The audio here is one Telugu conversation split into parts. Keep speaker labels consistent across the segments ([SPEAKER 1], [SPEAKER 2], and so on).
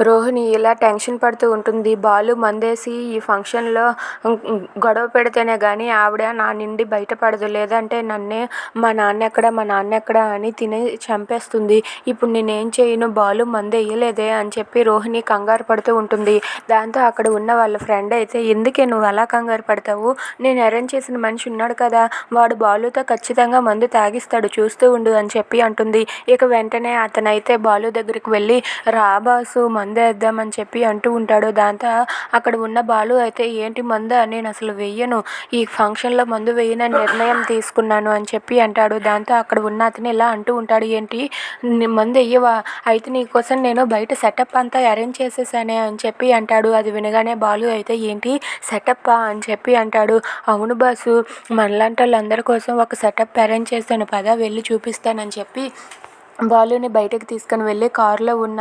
[SPEAKER 1] రోహిణి ఇలా టెన్షన్ పడుతూ ఉంటుంది. బాలు మందేసి ఈ ఫంక్షన్లో గొడవ పెడితేనే కానీ ఆవిడ నా నుండి బయటపడదు. లేదంటే నన్నే మా నాన్న ఎక్కడ మా నాన్న ఎక్కడ అని తిని చంపేస్తుంది. ఇప్పుడు నేనేం చేయను? బాలు మందు వేయలేదే అని చెప్పి రోహిణి కంగారు పడుతూ ఉంటుంది. దాంతో అక్కడ ఉన్న వాళ్ళ ఫ్రెండ్ అయితే ఎందుకే నువ్వు అలా కంగారు పడతావు? నేను అరేంజ్ చేసిన మనిషి ఉన్నాడు కదా. వాడు బాలుతో ఖచ్చితంగా మందు తాగిస్తాడు. చూస్తూ ఉండు అని చెప్పి అంటుంది. ఇక వెంటనే అతనైతే బాలు దగ్గరికి వెళ్ళి రాబాసు బాసు అని చెప్పి అంటూ ఉంటాడు. దాంతో అక్కడ ఉన్న బాలు అయితే ఏంటి మందు నేను అసలు వెయ్యను. ఈ ఫంక్షన్లో మందు వేయన నిర్ణయం తీసుకున్నాను అని చెప్పి అంటాడు. దాంతో అక్కడ ఉన్న అతను ఇలా అంటూ ఉంటాడు. ఏంటి? మందు వెయ్యవా అయితే నీకోసం నేను బయట సెటప్ అంతా అరేంజ్ చేసేసానే అని చెప్పి అంటాడు. అది వినగానే బాలు అయితే ఏంటి? సెటప్పా? అని చెప్పి అంటాడు. అవును బాసు మనలాంటి వాళ్ళందరి కోసం ఒక సెటప్ అరేంజ్ చేస్తాను పద వెళ్ళి చూపిస్తానని చెప్పి బాలుని బయటకు తీసుకొని వెళ్ళి కారులో ఉన్న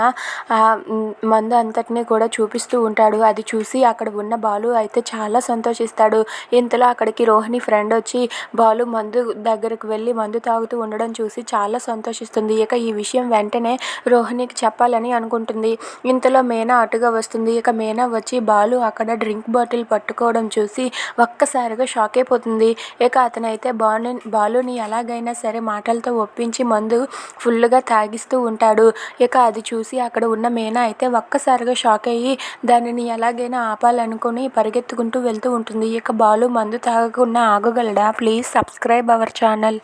[SPEAKER 1] మందు అంతటిని కూడా చూపిస్తూ ఉంటాడు. అది చూసి అక్కడ ఉన్న బాలు అయితే చాలా సంతోషిస్తాడు. ఇంతలో అక్కడికి రోహిణి ఫ్రెండ్ వచ్చి బాలు మందు దగ్గరకు వెళ్ళి మందు తాగుతూ ఉండడం చూసి చాలా సంతోషిస్తుంది. ఇక ఈ విషయం వెంటనే రోహిణికి చెప్పాలని అనుకుంటుంది. ఇంతలో మేనా అటుగా వస్తుంది. ఇక మేనా వచ్చి బాలు అక్కడ డ్రింక్ బాటిల్ పట్టుకోవడం చూసి ఒక్కసారిగా షాక్ అయిపోతుంది. ఇక అతనైతే బాలు బాలుని ఎలాగైనా సరే మాటలతో ఒప్పించి మందు ఫుల్ ఫుల్గా తాగిస్తూ ఉంటాడు. ఇక అది చూసి అక్కడ ఉన్న మేనా అయితే ఒక్కసారిగా షాక్ అయ్యి దానిని ఎలాగైనా ఆపాలనుకుని పరిగెత్తుకుంటూ వెళ్తూ ఉంటుంది. ఇక బాలు మందు తాగకుండా ఆగగలడా? Please subscribe our channel.